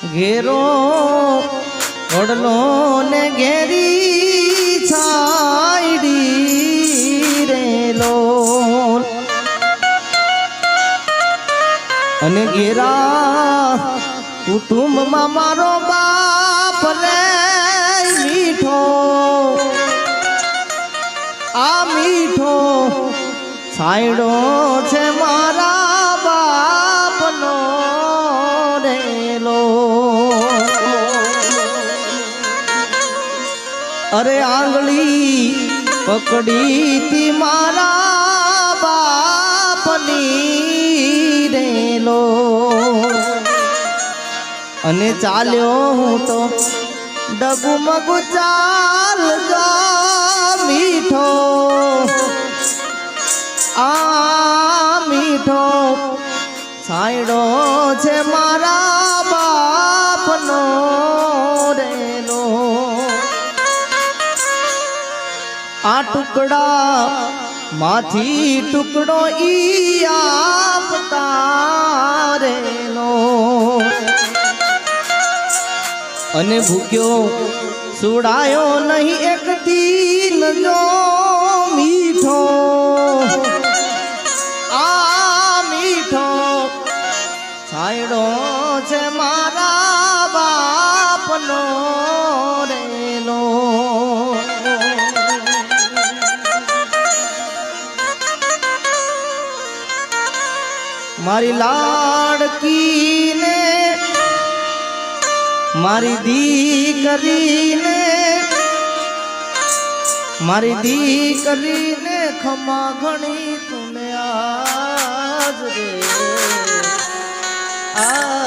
ઘેરો વડલો ને ઘેરી છાયડી રેલો અને ઘેરા કુટુંબમાં મારો બાપ રે મીઠો. આ મીઠો છાયડો છે મારા અરે આંગળી પકડી તી મારા બાપની રેલો અને ચાલ્યો હું તો ડગુમગુ ચાલ મીઠો. આ મીઠો સાયડો છે મારા બાપનો. આ ટુકડા માથી ટુકડો ઈ આપતા રેલો અને ભૂખ્યો સુડાયો નહીં એક દિન જો મીઠો. આ મીઠો છાયડો છે મારી લાડકીને મારી દીકરીને મારી દીકરીને ખમા ઘણી રે. આ